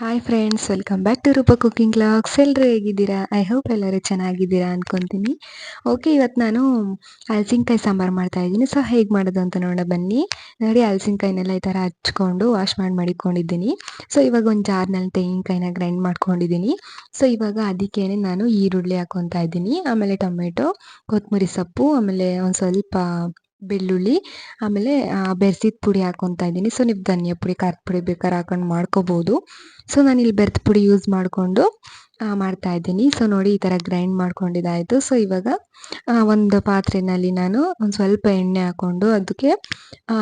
Hi friends welcome back to Roopa cooking clocks ಎಲ್ಲರೂ ಹೇಗಿದ್ದೀರಾ? I hope ಎಲ್ಲರೂ ಚೆನ್ನಾಗಿದ್ದೀರಾ ಅಂದ್ಕೊತೀನಿ ಓಕೆ ಇವತ್ತು ನಾನು ಹಲಸಿನ್ಕಾಯಿ ಸಾಂಬಾರು ಮಾಡ್ತಾ ಇದ್ದೀನಿ. ಸೊ ಹೇಗೆ ಮಾಡೋದು ಅಂತ ನೋಡ ಬನ್ನಿ. ನೋಡಿ ಹಲಸಿನ್ಕಾಯಿನೆಲ್ಲ ಈ ಥರ ಹಚ್ಕೊಂಡು ವಾಶ್ ಮಾಡಿ ಮಡಿಕೊಂಡಿದ್ದೀನಿ. ಸೊ ಇವಾಗ ಒಂದು ಜಾರ್ನಲ್ಲಿ ತೆಂಗಿನಕಾಯಿನ ಗ್ರೈಂಡ್ ಮಾಡ್ಕೊಂಡಿದ್ದೀನಿ. ಸೊ ಇವಾಗ ಅದಕ್ಕೇನೆ ನಾನು ಈರುಳ್ಳಿ ಹಾಕೊತಾ ಇದ್ದೀನಿ. ಆಮೇಲೆ ಟೊಮೆಟೊ ಕೊತ್ತಂಬರಿ ಸೊಪ್ಪು, ಆಮೇಲೆ ಒಂದು ಸ್ವಲ್ಪ ಬೆಳ್ಳುಳ್ಳಿ, ಆಮೇಲೆ ಬೆರ್ಸಿದ ಪುಡಿ ಹಾಕೊತಾ ಇದ್ದೀನಿ. ಸೊ ನೀವು ಧನಿಯ ಪುಡಿ, ಖಾರದ ಪುಡಿ ಬೇಕಾದ್ರೆ ಹಾಕೊಂಡು ಮಾಡ್ಕೋಬೋದು. ಸೊ ನಾನು ಇಲ್ಲಿ ಬೆರ್ತ್ ಪುಡಿ ಯೂಸ್ ಮಾಡಿಕೊಂಡು ಮಾಡ್ತಾ ಇದ್ದೀನಿ. ಸೊ ನೋಡಿ ಈ ಥರ ಗ್ರೈಂಡ್ ಮಾಡ್ಕೊಂಡಿದ್ದಾಯಿತು. ಸೊ ಇವಾಗ ಒಂದು ಪಾತ್ರೆಯಲ್ಲಿ ನಾನು ಒಂದು ಸ್ವಲ್ಪ ಎಣ್ಣೆ ಹಾಕ್ಕೊಂಡು ಅದಕ್ಕೆ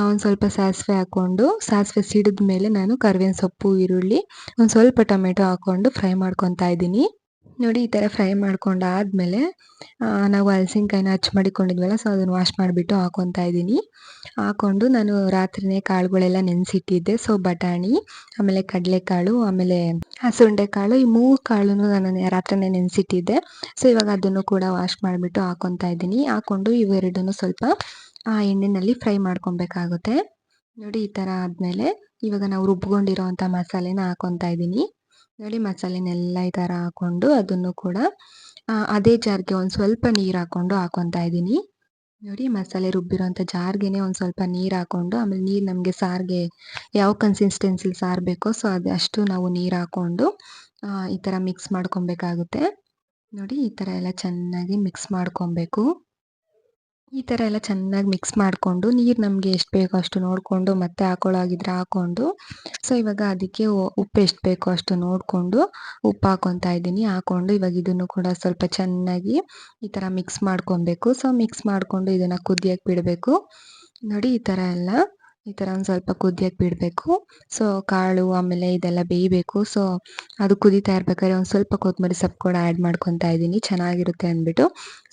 ಒಂದು ಸ್ವಲ್ಪ ಸಾಸಿವೆ ಹಾಕ್ಕೊಂಡು ಸಾಸಿವೆ ಸಿಡಿದ ಮೇಲೆ ನಾನು ಕರ್ವೇನ ಸೊಪ್ಪು, ಈರುಳ್ಳಿ, ಒಂದು ಸ್ವಲ್ಪ ಟೊಮೆಟೊ ಹಾಕ್ಕೊಂಡು ಫ್ರೈ ಮಾಡ್ಕೊತಾ ಇದ್ದೀನಿ. ನೋಡಿ ಈ ಥರ ಫ್ರೈ ಮಾಡ್ಕೊಂಡಾದ್ಮೇಲೆ ನಾವು ಹಲಸಿನ್ಕಾಯಿನ ಹಚ್ಚಿ ಮಾಡಿಕೊಂಡಿದ್ವಲ್ಲ ಸೊ ಅದನ್ನು ವಾಶ್ ಮಾಡಿಬಿಟ್ಟು ಹಾಕೊತಾ ಇದ್ದೀನಿ. ಹಾಕ್ಕೊಂಡು ನಾನು ರಾತ್ರಿನೇ ಕಾಳುಗಳೆಲ್ಲ ನೆನೆಸಿಟ್ಟಿದ್ದೆ. ಸೊ ಬಟಾಣಿ, ಆಮೇಲೆ ಕಡಲೆಕಾಳು, ಆಮೇಲೆ ಕಾಳು ಈ ಮೂರು ಕಾಳು ನಾನು ರಾತ್ರಿನೇ ನೆನೆಸಿಟ್ಟಿದ್ದೆ. ಸೊ ಇವಾಗ ಅದನ್ನು ಕೂಡ ವಾಶ್ ಮಾಡಿಬಿಟ್ಟು ಹಾಕೊತಾ ಇದ್ದೀನಿ. ಹಾಕೊಂಡು ಇವೆರಡನ್ನು ಸ್ವಲ್ಪ, ಆ ಎಣ್ಣೆಯಲ್ಲಿ ಫ್ರೈ ಮಾಡ್ಕೊಬೇಕಾಗುತ್ತೆ. ನೋಡಿ ಈ ಥರ ಆದಮೇಲೆ ಇವಾಗ ನಾವು ರುಬ್ಕೊಂಡಿರೋ ಅಂಥ ಮಸಾಲೆನ ಹಾಕೊತಾ ಇದ್ದೀನಿ. ನೋಡಿ ಮಸಾಲೆನೆಲ್ಲ ಈ ಥರ ಹಾಕ್ಕೊಂಡು ಅದನ್ನು ಕೂಡ ಅದೇ ಜಾರ್ಗೆ ಒಂದು ಸ್ವಲ್ಪ ನೀರು ಹಾಕ್ಕೊಂಡು ಹಾಕೊತಾ ಇದ್ದೀನಿ. ನೋಡಿ ಮಸಾಲೆ ರುಬ್ಬಿರೋಂಥ ಜಾರ್ಗೆನೆ ಒಂದು ಸ್ವಲ್ಪ ನೀರು ಹಾಕ್ಕೊಂಡು ಆಮೇಲೆ ನೀರು ನಮಗೆ ಸಾರಿಗೆ ಯಾವ ಕನ್ಸಿಸ್ಟೆನ್ಸಿಲಿ ಸಾರು ಬೇಕೋ ಸೊ ಅದು ಅಷ್ಟು ನಾವು ನೀರು ಹಾಕ್ಕೊಂಡು ಈ ಥರ ಮಿಕ್ಸ್ ಮಾಡ್ಕೊಬೇಕಾಗುತ್ತೆ. ನೋಡಿ ಈ ಥರ ಎಲ್ಲ ಚೆನ್ನಾಗಿ ಮಿಕ್ಸ್ ಮಾಡ್ಕೊಬೇಕು. ಈ ಥರ ಎಲ್ಲ ಚೆನ್ನಾಗಿ ಮಿಕ್ಸ್ ಮಾಡಿಕೊಂಡು ನೀರು ನಮಗೆ ಎಷ್ಟು ಬೇಕೋ ಅಷ್ಟು ನೋಡಿಕೊಂಡು ಮತ್ತೆ ಹಾಕೊಳ್ಳೋಗಿದ್ರೆ ಹಾಕ್ಕೊಂಡು ಸೊ ಇವಾಗ ಅದಕ್ಕೆ ಉಪ್ಪು ಎಷ್ಟು ಬೇಕೋ ಅಷ್ಟು ನೋಡಿಕೊಂಡು ಉಪ್ಪು ಹಾಕೊತಾ ಇದ್ದೀನಿ. ಹಾಕ್ಕೊಂಡು ಇವಾಗ ಇದನ್ನು ಕೂಡ ಸ್ವಲ್ಪ ಚೆನ್ನಾಗಿ ಈ ಥರ ಮಿಕ್ಸ್ ಮಾಡ್ಕೊಬೇಕು. ಸೊ ಮಿಕ್ಸ್ ಮಾಡಿಕೊಂಡು ಇದನ್ನು ಕುದಿಯಕ್ಕೆ ಬಿಡಬೇಕು. ನೋಡಿ ಈ ಥರ ಎಲ್ಲ. ಈ ಥರ ಒಂದು ಸ್ವಲ್ಪ ಕುದಿಯಕ್ಕೆ ಬಿಡಬೇಕು. ಸೊ ಕಾಳು ಆಮೇಲೆ ಇದೆಲ್ಲ ಬೇಯಬೇಕು. ಸೊ ಅದು ಕುದೀತಾ ಇರ್ಬೇಕಾದ್ರೆ ಒಂದು ಸ್ವಲ್ಪ ಕೊತ್ತಂಬರಿ ಸೊಪ್ಪು ಕೂಡ ಆ್ಯಡ್ ಮಾಡ್ಕೊತಾ ಇದ್ದೀನಿ. ಚೆನ್ನಾಗಿರುತ್ತೆ ಅಂದ್ಬಿಟ್ಟು.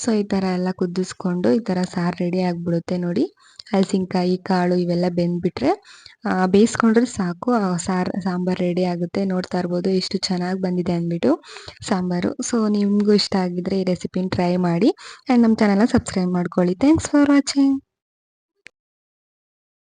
ಸೊ ಈ ಥರ ಎಲ್ಲ ಕುದಿಸ್ಕೊಂಡು ಈ ಥರ ಸಾರು ರೆಡಿ ಆಗಿಬಿಡುತ್ತೆ ನೋಡಿ. ಹಲಸಿನಕಾಯಿ, ಕಾಳು ಇವೆಲ್ಲ ಬೆಂದ್ಬಿಟ್ರೆ ಬೇಯಿಸ್ಕೊಂಡ್ರೆ ಸಾಕು. ಸಾರು, ಸಾಂಬಾರು ರೆಡಿ ಆಗುತ್ತೆ. ನೋಡ್ತಾ ಇರ್ಬೋದು ಎಷ್ಟು ಚೆನ್ನಾಗಿ ಬಂದಿದೆ ಅಂದ್ಬಿಟ್ಟು ಸಾಂಬಾರು. ಸೊ ನಿಮಗೂ ಇಷ್ಟ ಆಗಿದ್ರೆ ಈ ರೆಸಿಪಿನ ಟ್ರೈ ಮಾಡಿ. ಆ್ಯಂಡ್ ನಮ್ಮ ಚಾನಲ್ನ ಸಬ್ಸ್ಕ್ರೈಬ್ ಮಾಡ್ಕೊಳ್ಳಿ. Thanks for watching